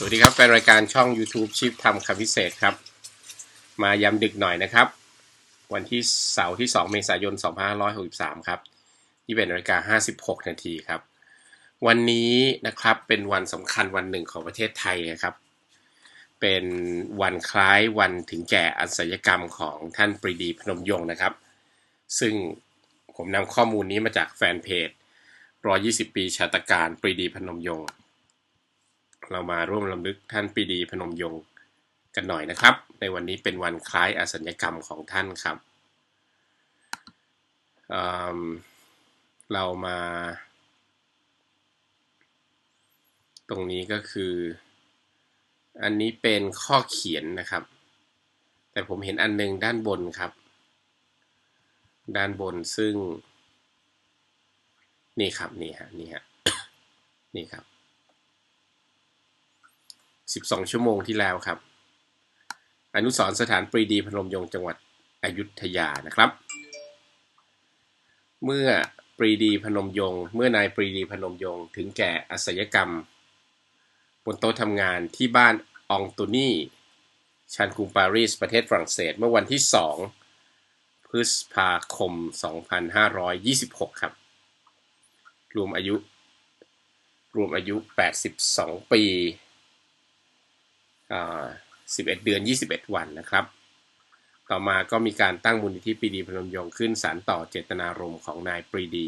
สวัสดีครับแฟนรายการช่อง YouTube ชิปทำคำพิเศษครับ มายำดึกหน่อยนะครับ วันที่เสาร์ที่ 2 เมษายน 2563 ครับที่เป็นรายการ56 นาทีครับ วันนี้นะครับเป็นวันสำคัญวันหนึ่งของประเทศไทยนะครับ เป็นวันคล้ายวันถึงแก่อัศยกรรมของท่านปรีดีพนมยงค์นะครับ ซึ่งผมนำข้อมูลนี้มาจากแฟนเพจ120 ปีชาตการปรีดีพนมยงค์ เรามาร่วมลำลึกท่านปีดีพนมยงค์กันหน่อยนะครับ ในวันนี้เป็นวันคล้ายอสัญกรรมของท่านครับเเรามา ตรงนี้ก็คือ อันนี้เป็นข้อเขียนนะครับ แต่ผมเห็นอันหนึงด้านบนครับ ด้านบนซึ่ง นี่ครับ นี่ฮะนี่ฮะนี่ครับ 12 ชั่วโมงที่แล้วครับ อนุสรสถานปรีดีพนมยงค์จังหวัดอยุธยานะครับ เมื่อปรีดีพนมยงค์เมื่อนายปรีดีพนมยงค์ถึงแก่อศัยกรรม บนโต๊ะทำงานที่บ้านองตูนี่ชานกรุงปารีสประเทศฝรั่งเศสเมื่อวันที่ 2 พฤษภาคม 2526 ครับ รวมอายุ รวมอายุ 82 ปีอ่า 11 เดือน 21 วันนะครับ ต่อมาก็มีการตั้งมูลนิธิปรีดีพนมยงค์ขึ้นสารต่อเจตนารมณ์ของนายปรีดี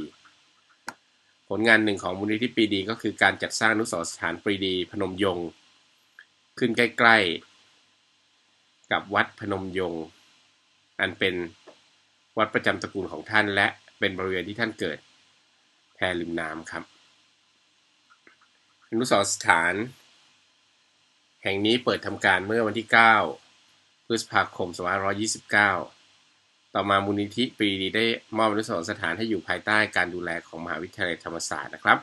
ผลงานหนึ่งของมูลนิธิปรีดีก็คือการจัดสร้างอนุสรสถานปรีดีพนมยงค์ขึ้นใกล้ๆ กับวัดพนมยงค์อันเป็นวัดประจำตระกูลของท่านและเป็นบริเวณที่ท่านเกิดแพรริมน้ำครับอนุสรสถาน แห่งนี้เปิดทำการเมื่อวันที่ 9 พฤษภาคม 2529 ต่อมามูลนิธิปรีดีได้มอบอนุสรณ์สถานให้อยู่ภายใต้การดูแลของมหาวิทยาลัยธรรมศาสตร์นะครับ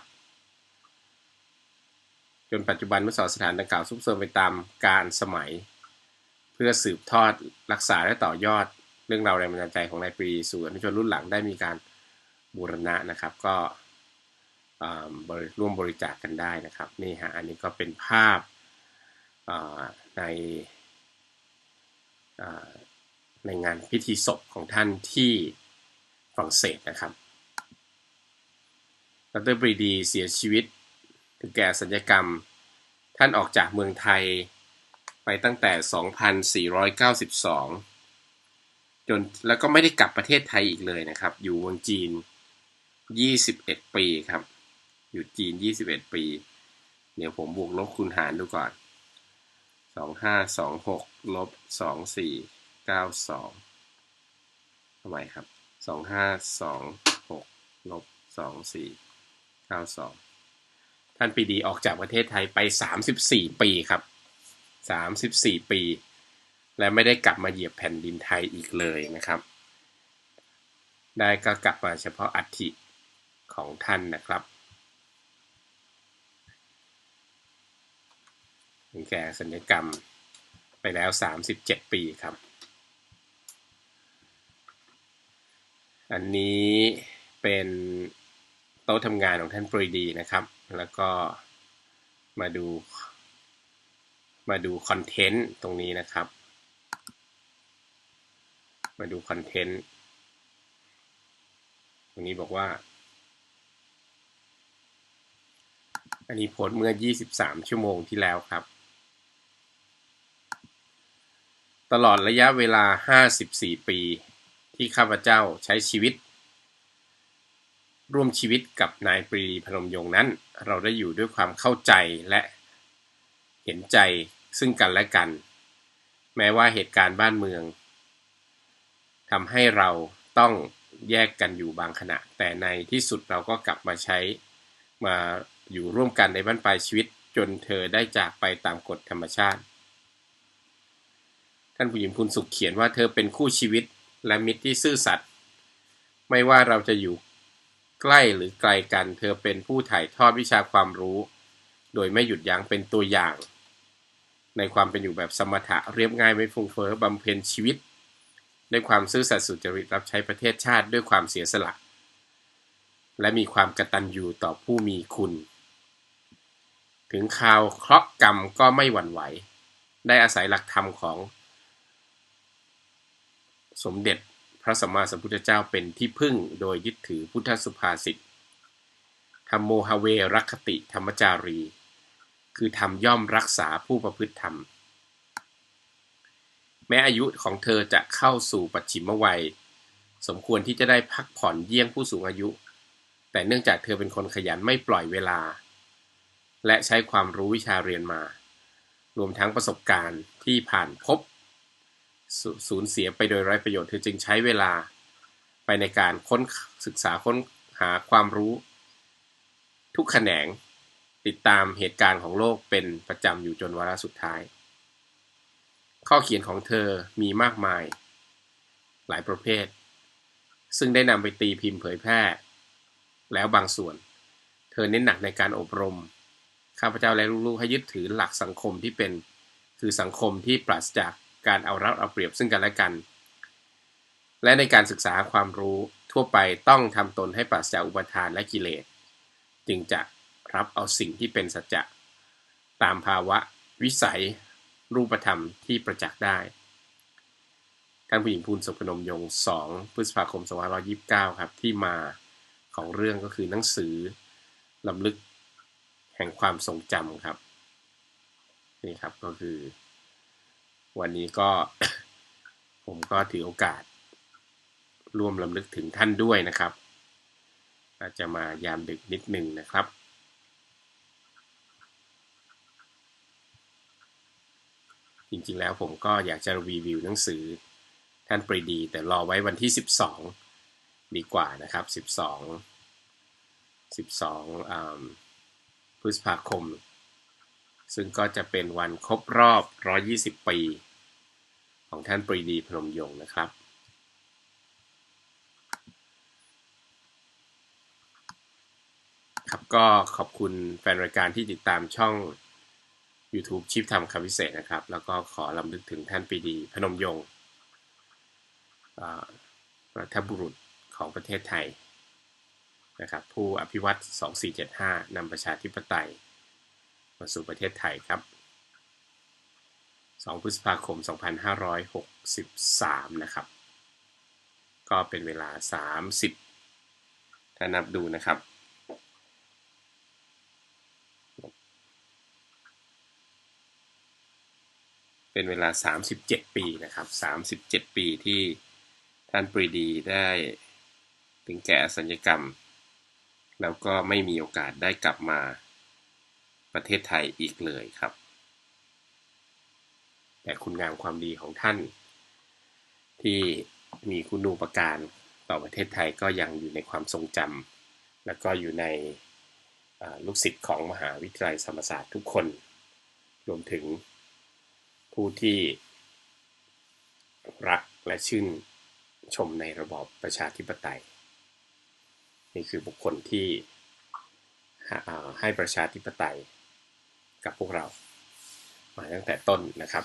จนปัจจุบันอนุสรณ์สถานดังกล่าวซุกเซิมไปตามการสมัย เพื่อสืบทอดรักษาและต่อยอดเรื่องราวแรงบันดาลใจของนายปรีสู่อนุชนรุ่นหลังได้มีการบูรณะนะครับก็ร่วมบริจาคกันได้นะครับ นี่ฮะอันนี้ก็เป็นภาพ ในในงานพิธีศพของท่านที่ฝรั่งเศสนะครับดรปรีดีเสียชีวิตถึงแก่สัญญกรรม ท่านออกจากเมืองไทยไปตั้งแต่ 2492 จนแล้วก็ไม่ได้กลับประเทศไทยอีกเลยนะครับ อยู่เมืองจีน 21 ปีครับ อยู่จีน 21 ปี เดี๋ยวผมบวกลบคูณหารดูก่อน สองห้าสองหกลบสองสี่เก้าสองทำไมครับสองห้าสองหกลบสองสี่เก้าสองท่านปีดีออกจากประเทศไทยไปสามสิบสี่ปีครับสามสิบสี่ปี และไม่ได้กลับมาเหยียบแผ่นดินไทยอีกเลยนะครับ ได้ก็กลับมาเฉพาะอัฐิของท่านนะครับ ถึงแก่สัญญกรรมไปแล้ว 37 ปีครับ อันนี้เป็นโต๊ะทำงานของท่านปรีดีนะครับ แล้วก็มาดู มาดูคอนเทนต์ตรงนี้นะครับ มาดูคอนเทนต์ตรงนี้บอกว่า อันนี้โพสเมื่อ 23 ชั่วโมงที่แล้วครับ ตลอดระยะเวลา 54 ปี ที่ข้าพเจ้าใช้ชีวิต ร่วมชีวิตกับนายปรีพนมยงค์นั้น เราได้อยู่ด้วยความเข้าใจและเห็นใจซึ่งกันและกัน แม้ว่าเหตุการณ์บ้านเมืองทำให้เราต้องแยกกันอยู่บางขณะ แต่ในที่สุดเราก็กลับมาใช้มาอยู่ร่วมกันในบ้านปลายชีวิตจนเธอได้จากไปตามกฎธรรมชาติ ท่านผู้หญิงพูนสุขเขียนว่าเธอเป็นคู่ชีวิตและมิตรที่ซื่อสัตย์ไม่ว่าเราจะอยู่ใกล้หรือไกลกัน เธอเป็นผู้ถ่ายทอดวิชาความรู้ โดยไม่หยุดยั้งเป็นตัวอย่าง ในความเป็นอยู่แบบสมถะเรียบง่ายไม่ฟุ้งเฟ้อบำเพ็ญชีวิต ด้วยความซื่อสัตย์สุจริตรับใช้ประเทศชาติด้วยความเสียสละ และมีความกตัญญูต่อผู้มีคุณ ถึงข่าวเคราะห์กรรมก็ไม่หวั่นไหว ได้อาศัยหลักธรรมของ สมเด็จพระสัมมาสัมพุทธเจ้าเป็นที่พึ่งโดยยึดถือพุทธสุภาษิตธรรมโมหเวรัคติธรรมจารี คือธรรมย่อมรักษาผู้ประพฤติธรรม แม้อายุของเธอจะเข้าสู่ปัจฉิมวัย สมควรที่จะได้พักผ่อนเยี่ยงผู้สูงอายุ แต่เนื่องจากเธอเป็นคนขยันไม่ปล่อยเวลา และใช้ความรู้วิชาเรียนมา รวมทั้งประสบการณ์ที่ผ่านพบ สูญเสียไปโดยไร้ประโยชน์เธอจึงใช้เวลาไปในการค้นศึกษาค้นหาความรู้ ทุกแขนงติดตามเหตุการณ์ของโลกเป็นประจำอยู่จนวาระสุดท้าย ข้อเขียนของเธอมีมากมาย หลายประเภท ซึ่งได้นำไปตีพิมพ์เผยแพร่ แล้วบางส่วน เธอเน้นหนักในการอบรม ข้าพเจ้าและลูกๆให้ยึดถือหลักสังคมที่เป็น คือสังคมที่ปราศจาก การเอารัดเอาเปรียบซึ่งกันและกัน และในการศึกษาความรู้ทั่วไปต้องทำตนให้ปราศจากอุปทานและกิเลส จึงจะรับเอาสิ่งที่เป็นสัจจะตามภาวะ วิสัย รูปธรรมที่ประจักษ์ได้ ท่านผู้หญิงพูนสุพนมยง 2 พฤษภาคม 2529 ครับ ที่มาของเรื่องก็คือหนังสือลำลึกแห่งความทรงจำครับ นี่ครับก็คือ วันนี้ก็ผมก็ถือโอกาส ร่วมลำลึกถึงท่านด้วยนะครับอาจจะมายามดึกนิดหนึ่งนะครับ จริงๆแล้วผมก็อยากจะรีวิวหนังสือท่านปรีดี แต่รอไว้วันที่ 12 ดีกว่านะครับ 12 12พฤษภาคม ซึ่งก็จะเป็นวันครบรอบ 120 ปี ของท่านปรีดีพนมยงค์นะครับครับก็ขอบคุณแฟนรายการที่ติดตามช่อง YouTube ชิปทำคำพิเศษนะครับ แล้วก็ขอลำลึกถึงท่านปรีดีพนมยงค์รัฐบุรุษของประเทศไทยนะครับผู้อภิวัต2475นำประชาธิปไตยมาสู่ประเทศไทยครับ 2 พฤษภาคม 2563 นะครับ ก็เป็นเวลา 30 ถ้านับดูนะครับ เป็นเวลา 37 ปีนะครับ 37 ปีที่ท่านปรีดีได้ถึงแก่สัญญกรรม แล้วก็ไม่มีโอกาสได้กลับมาประเทศไทยอีกเลยครับ แต่คุณงามความดีของท่าน ที่มีคุณูปการต่อประเทศไทยก็ยังอยู่ในความทรงจำแล้วก็อยู่ในลูกศิษย์ของมหาวิทยาลัยธรรมศาสตร์ทุกคน รวมถึงผู้ที่รักและชื่นชมในระบอบประชาธิปไตย นี่คือบุคคลที่ให้ประชาธิปไตยกับพวกเรา มาตั้งแต่ต้นนะครับ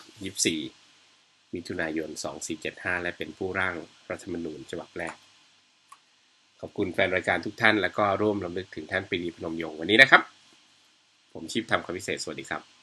24 มิถุนายน 2475 และเป็นผู้ร่างรัฐธรรมนูญฉบับแรก ขอบคุณแฟนรายการทุกท่าน และก็ร่วมรำลึกถึงท่านปรีดีพนมยงค์วันนี้นะครับ ผมชีพทำคำพิเศษ สวัสดีครับ